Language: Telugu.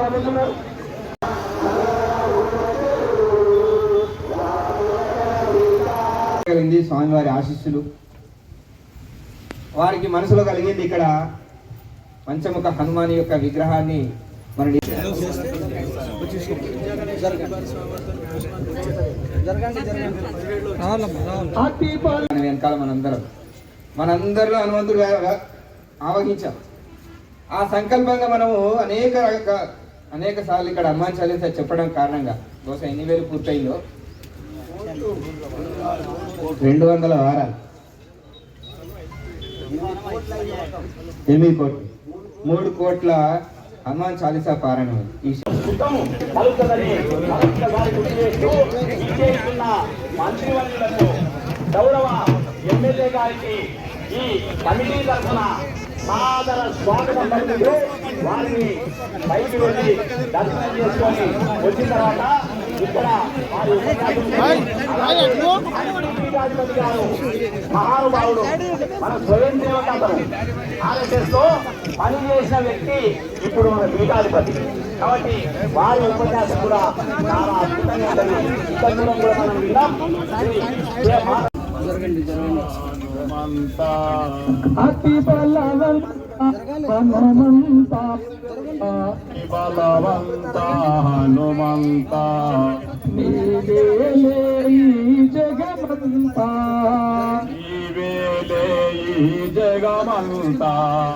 రాబోతున్నారు కలిగింది స్వామివారి ఆశీస్సులు. వారికి మనసులో కలిగింది ఇక్కడ పంచముఖ హనుమాని యొక్క విగ్రహాన్ని మన వెనకాల మనందరం. మనందరిలో హనుమంతుడు వే- ఆ సంకల్పంగా మనము అనేక రక అనేక సార్లు ఇక్కడ హనుమాన్ చాలీసా చెప్పడం కారణంగా బహుశా ఎన్ని వేలు పూర్తయిందో? రెండు వందల వారాలు. ఎనిమిది కోట్లు. మూడు కోట్ల హనుమాన్ చాలీసా పారాయణం ఈ మంత్రివర్యులకు గౌరవ ఎమ్మెల్యే గారికి ఈ కమిటీ తరఫున సాదర స్వాగతం పలుకుతూ వారిని బయటికి వెళ్ళి దర్శనం చేసుకొని వచ్చిన తర్వాత ఇక్కడ వారి ఉపన్యాసం గారు మహానుభావుడు మన స్వయం సేవక అతను ఆర్ఎస్ఎస్లో పనిచేసిన వ్యక్తి ఇప్పుడు మన పీఠాధిపతి. కాబట్టి వారి ఉపన్యాసం కూడా చాలా అద్భుతంగా ఉంటుంది ఇతరులను కూడా మనం విన్నాం. శ్రీ కె. మా- అతి బలవంత హనుమంత బలవంత హనుమంత. నీవేలే ఈ జగమంతా. ఈ వేలే ఈ జగమంతా.